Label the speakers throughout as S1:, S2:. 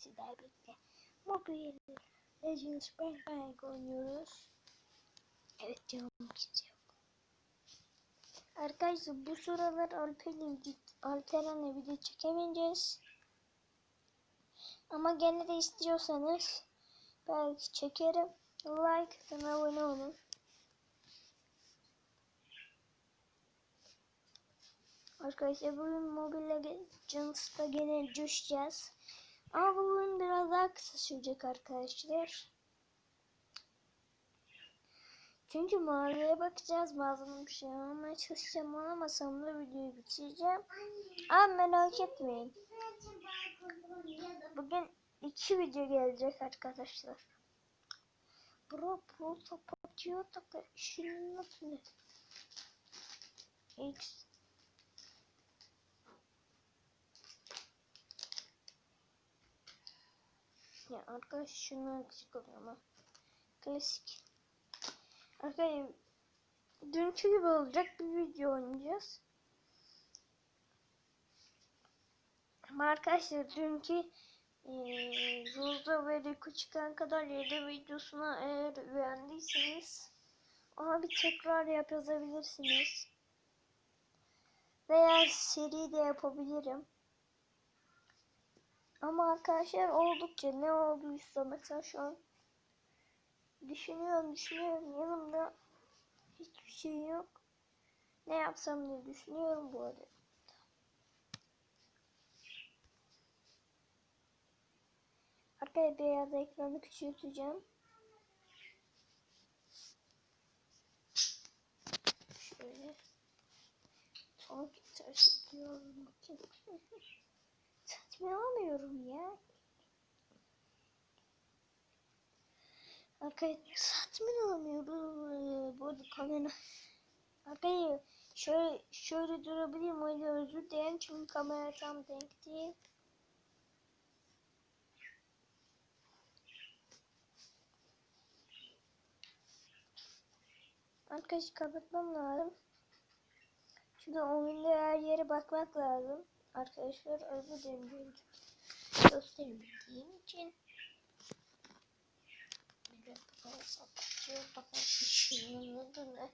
S1: sizlerle birlikte Mobile Legends Bank Bank oynuyoruz. Evet canım kimse yok. Arkadaşlar bu sıralar Alper'le Alperen'le video çekemeyeceğiz. Ama gene de istiyorsanız belki çekerim. Like ve abone olun. Arkadaşlar bugün Mobile Legends'ta gene coşacağız. Ama bu oyun biraz daha kısa sürecek arkadaşlar. Çünkü mağaraya bakacağız. Bazen bir şey almaya çalışacağım. Alamazsam da videoyu bitireceğim. Ama merak etmeyin. Bugün iki video gelecek arkadaşlar. Bro pro kapatıyor da işini nasıl X Ya arkadaş şunu eksik ama. Klasik. Arkadaşlar dünkü gibi olacak bir video oynayacağız. Ama arkadaşlar dünkü ee, Zulda ve Riku çıkan kadar 7 videosuna eğer beğendiyseniz ona bir tekrar yap yazabilirsiniz. Veya seri de yapabilirim. Ama arkadaşlar oldukça ne olduysa mesela şu an düşünüyorum düşünüyorum yanımda hiçbir şey yok. Ne yapsam diye düşünüyorum bu arada. Arkaya beyaz ekranı küçülteceğim. Şöyle. Son ters diyorum Saçmalamıyorum ya. Arkadaşlar saçmalamıyorum. Bu arada kamera. Arkadaşlar şöyle şöyle durabilirim. Yüzden özür dilerim çünkü kamera tam denk değil. Arkadaşlar kapatmam lazım. Çünkü oyunda her yere bakmak lazım. Arkadaşlar görüntü göstermediğim için. Bir dakika sapatıyor. Bakın işinin adı ne?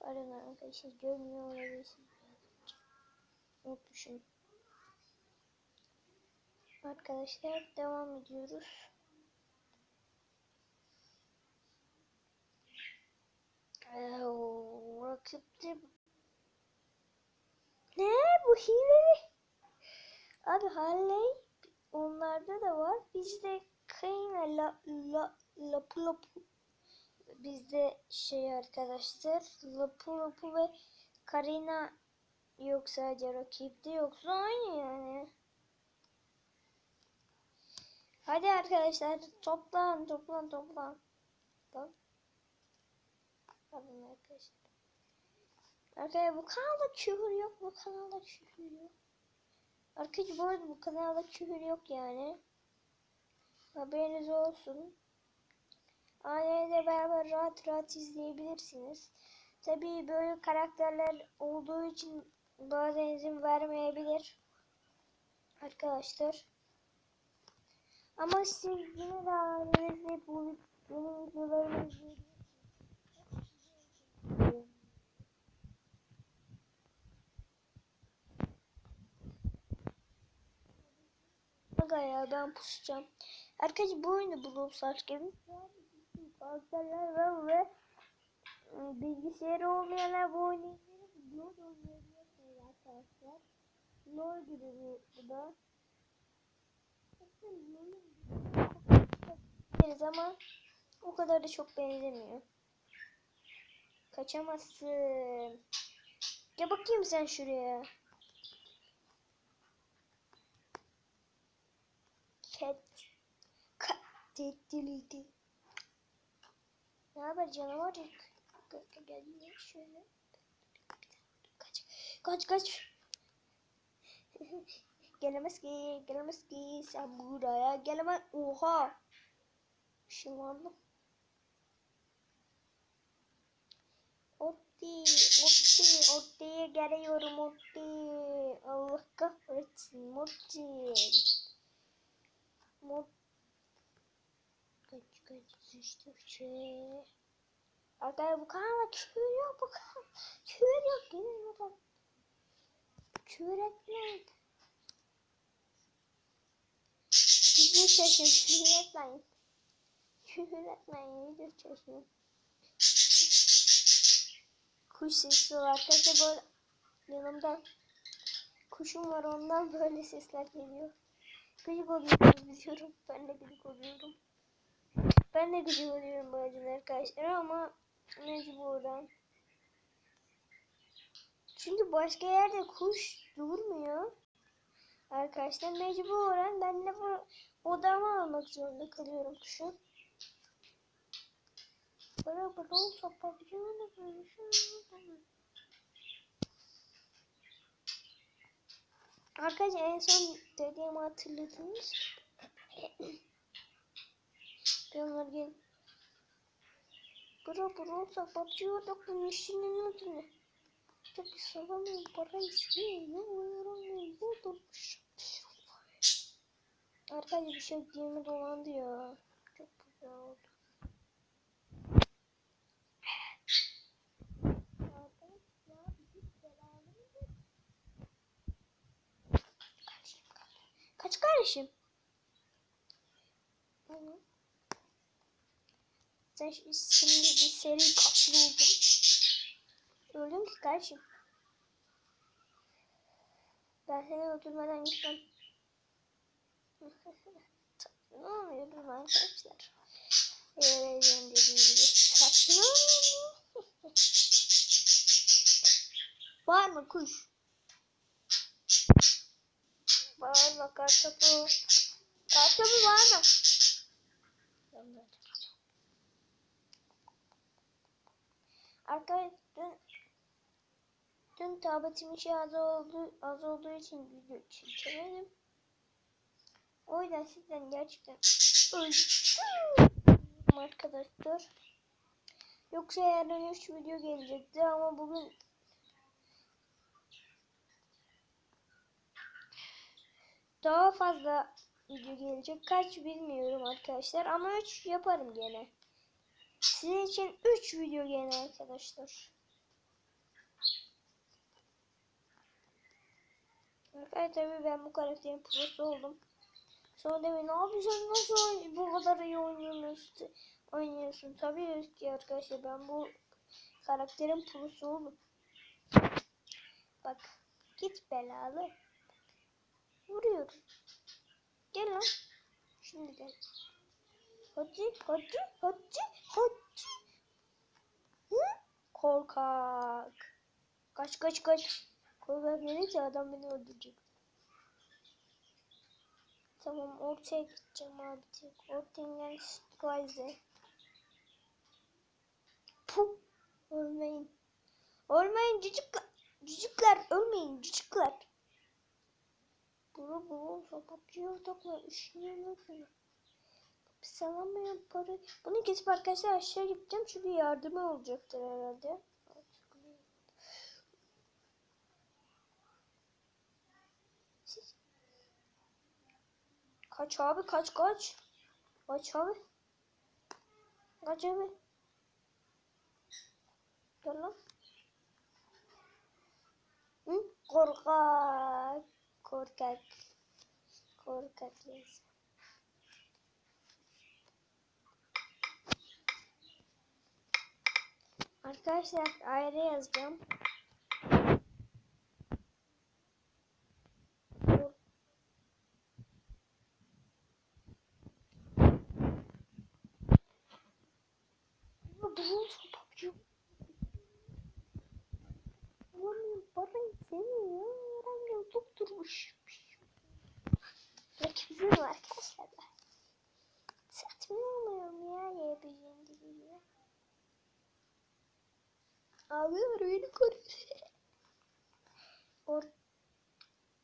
S1: Pardon arkadaşlar görmüyor olabilirsiniz. Unutmuşum. Arkadaşlar devam ediyoruz. Rakipte ne? Bu hile abi Harley onlarda da var. Bizde Kayna la la lapu lapu. Bizde şey arkadaşlar lapu lapu ve Karina yok sadece rakipte yoksa aynı yani. Hadi arkadaşlar toplan toplan toplan. Tamam. Pardon arkadaşlar. Arkadaşlar bu kanalda küfür yok. Bu kanalda küfür yok. Arkadaşlar bu arada bu kanalda küfür yok yani. Haberiniz olsun. Aileyle beraber rahat rahat izleyebilirsiniz. Tabii böyle karakterler olduğu için bazen izin vermeyebilir. Arkadaşlar. Ama siz yine de ailenizle bu benim videolarımı izleyebilirsiniz. Aga ya ben pusacağım. Arkadaşlar bu oyunda Bloom Stars gibi karakterler ve ıı, bilgisayarı olmayanlar bu oyunu indirip LoL oynayabilirsiniz arkadaşlar. LoL gibi bu, da. Ama o kadar da çok benzemiyor. Kaçamazsın. Ya bakayım sen şuraya. Cat. Katledildi. Ne haber canavar? Gel şöyle. Kaç. Kaç kaç. gelemez ki, gelemez ki sen buraya gelemez. Oha. Işınlandım. Hop Orti, Orti, Orti'ye geliyorum Orti. Allah kahretsin Orti. Mor... Kaç kaç sıçtıkça. Arkadaşlar bu kanalda küfür yok bu kanalda. Küfür yok gelin buradan. Küfür etmeyin. Video çekin küfür etmeyin. Küfür etmeyin video çekin. Kuş sesi var arkadaşlar böyle yanımda kuşum var ondan böyle sesler geliyor. Gıcık oluyorum diyorum. Ben de gıcık oluyorum. Ben de gıcık oluyorum bazen arkadaşlar ama mecburen. Çünkü başka yerde kuş durmuyor. Arkadaşlar mecburen ben de bu odama almak zorunda kalıyorum kuşu. Böyle böyle olsa papyonu böyle şey Arkadaşlar en son dediğimi hatırladınız. Onları gel. Bura bura olsa bakıyorduk bu işinin adını. Tabi salamıyorum para istiyor. Ne uyuyorum ne buldurmuş. Arkadaşlar bir şey dilimi dolandı ya. Çok güzel oldu. Kaç kardeşim? Sen şimdi bir seri katil oldun. Öldüm ki kardeşim. Ben seni öldürmeden gitmem. ne oluyor arkadaşlar? Eğleneceğim dediğim gibi. Saçma. Var mı kuş? Bağırma kartopu. Kartopu bağırma. Arkadaşlar dün, dün tabletim işi az olduğu, az olduğu için video çekemedim. O yüzden sizden gerçekten özür arkadaşlar. Yoksa yarın 3 video gelecekti ama bugün daha fazla video gelecek. Kaç bilmiyorum arkadaşlar ama 3 yaparım gene. Sizin için 3 video gene arkadaşlar. Arkadaşlar tabii ben bu karakterin prosu oldum. Sonra demeyin ne yapacaksın nasıl bu kadar iyi oynuyorsun oynuyorsun. Tabii ki arkadaşlar ben bu karakterin prosu oldum. Bak git belalı. Vuruyorum. Gel lan. Şimdi gel. Hadi, hadi, hadi, hadi. Hı? Korkak. Kaç, kaç, kaç. Korkak gelince adam beni öldürecek. Tamam, ortaya gideceğim abi. Ortaya Strize. Puh. Ölmeyin. Ölmeyin cicikler. Cicikler ölmeyin cicikler. Bunu sapatıyor takla işine bakıyor. Salamayan para. Bunu kesip arkadaşlar aşağı gideceğim çünkü yardımı olacaktır herhalde. Siz... Kaç abi kaç kaç. Kaç abi. Kaç abi. Gel lan. Hı? Korkak. Korkak. Korkak yes. Arkadaşlar ayrı yazacağım. Parayı seni ya. Öğrenmiyorum. Tutturmuş. Rakibim var arkadaşlar. Satmıyorum ya yiyebileceğim gibi. Ağlıyor beni koruyor. Or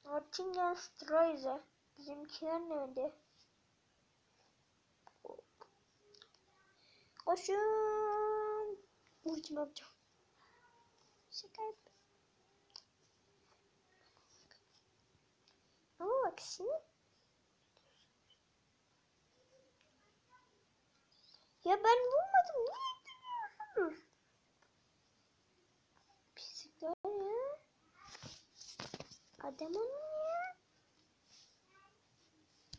S1: Ortingen Streise. Bizimkiler nerede? Koşun. Ultim yapacağım. Şaka yap. Ama bak şimdi. Ya ben vurmadım. Niye Pokémon.